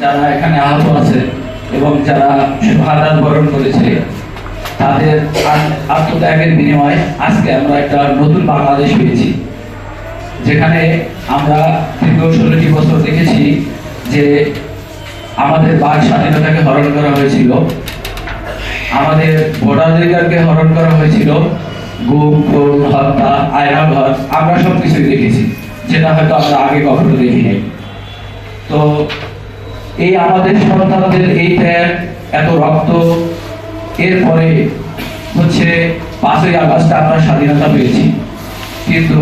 যারা এখানে আহত আছে এবং যারা শাহাদাত বরণ করেছে, তাদের আত্মত্যাগের বিনিময়ে আজকে আমরা একটা নতুন বাংলাদেশ পেয়েছি। যেখানে আমরা দীর্ঘ ষোলোটি বছর দেখেছি যে আমাদের বাক স্বাধীনতাকে হরণ করা হয়েছিল, আমাদের ভোটাধিকারকে হরণ করা হয়েছিল, গুম, খুন, হত্যা আয়না ঘর আমরা সব কিছুই দেখেছি। যেটা হয়তো আমরা আগে কখনো দেখিনি। তো এই আমাদের সন্তানদের এই ত্যাগ, এত রক্ত, এরপরে হচ্ছে পাঁচই আগস্ট আমরা স্বাধীনতা পেয়েছি। কিন্তু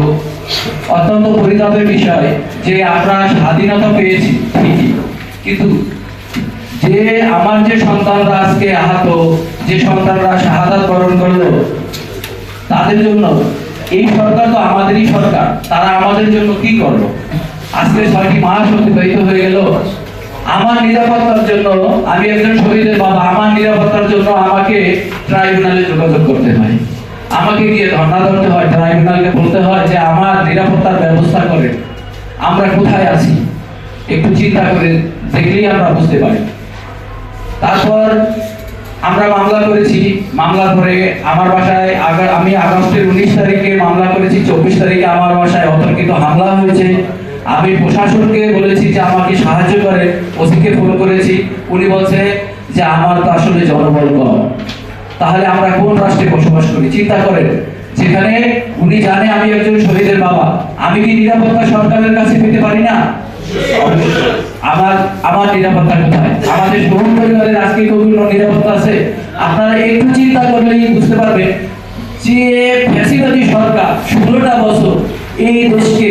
অত্যন্ত পরিতাপের বিষয় যে আমরা স্বাধীনতা পেয়েছি, ঠিকই। কিন্তু যে আমার যে সন্তানরা আজকে আহত, যে সন্তানরা শাহাদাত বরণ করল, তাদের জন্য এই সরকার তো আমাদেরই সরকার, তারা আমাদের জন্য কি করল? আজকে ছয়টি মাস অতিবাহিত হয়ে গেল আমার নিরাপত্তার জন্য, আমি একজন শহীদের বাবা, আমার নিরাপত্তার জন্য আমাকে ট্রাইব্যুনালে যোগাযোগ করতে হয়। আমাকে গিয়ে ধর্ণা ধরতে হয় ট্রাইব্যুনালকে বলতে হয় যে আমার নিরাপত্তার ব্যবস্থা করে, আমরা কোথায় আছি? একটু চিন্তা করে দেখলেই আমরা বুঝতে পারি। তারপর আমরা মামলা করেছি, মামলা করে আমার বাসায় আমি আগস্টের উনিশ তারিখে মামলা করেছি, চব্বিশ তারিখে আমার বাসায় অতর্কিত হামলা হয়েছে। আমি প্রশাসনকে বলেছি যে আমাকে সাহায্য করে, ওসিকে ফোন করেছি। উনি বলছে যে আমার তো আসলে জনবল কম। তাহলে আমরা কোন রাষ্ট্রে বসবাস করি? চিন্তা করেন, যেখানে উনি জানে আমি একজন শহীদের বাবা, আমি কি নিরাপত্তা সরকারের কাছে পেতে পারি না? আমার আমার নিরাপত্তা কোথায়? আমাদের তরুণ পরিবারের আজকে কোনো নিরাপত্তা আছে? আপনারা একটু চিন্তা করলেই বুঝতে পারবেন যে ফ্যাসিবাদী সরকার ষোলোটা বছর এই দেশকে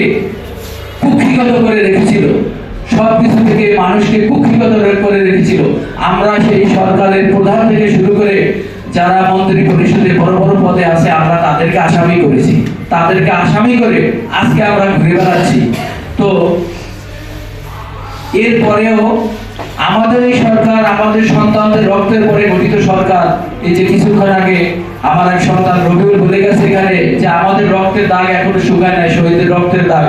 কুক্ষিগত করে রেখেছিল। সব কিছু থেকে মানুষকে কুক্ষিগত করে রেখেছিল। আমরা সেই সরকারের প্রধান থেকে শুরু করে যারা মন্ত্রী পরিষদে বড় বড় পদে আছে, আমরা তাদেরকে আসামি করেছি। তাদেরকে আসামি করে আজকে আমরা ঘুরে বেড়াচ্ছি। তো এরপরেও আমাদের এই সরকার, আমাদের সন্তানদের রক্তের পরে গঠিত সরকার, এই যে কিছুক্ষণ আগে আমার এক সন্তান রবিউল বলে গেছে এখানে যে আমাদের রক্তের দাগ এখনও শুকায় নাই, শহীদের রক্তের দাগ।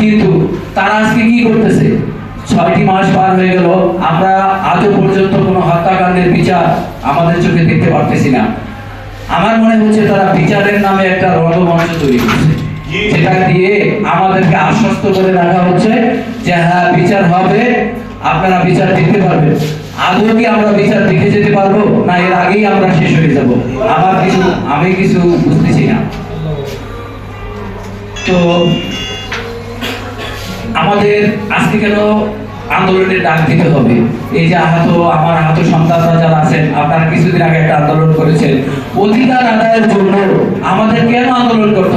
কিন্তু তারা আজকে কি করতেছে? ছয়টি মাস পার হয়ে গেল, আমরা আজও পর্যন্ত কোনো হত্যাকাণ্ডের বিচার আমাদের চোখে দেখতে পারতেছি না। আমার মনে হচ্ছে তারা বিচারের নামে একটা রণমঞ্চ তৈরি করছে, যেটা দিয়ে আমাদেরকে আশ্বস্ত করে রাখা হচ্ছে যে হ্যাঁ বিচার হবে, আপনারা বিচার দেখতে পারবেন। আদৌ কি আমরা বিচার দেখে যেতে পারব? না, এর আগেই আমরা শেষ হয়ে যাব। আমার কিছু আমি কিছু বুঝতেছি না। তো আমাদের আজকে কেন আন্দোলনের ডাক দিতে হবে? এই যে আহত, আমার আহত সন্তানরা যারা আছেন, আপনারা কিছুদিন আগে একটা আন্দোলন করেছেন। অধিকার আদায়ের জন্য আমাদের কেন আন্দোলন করতে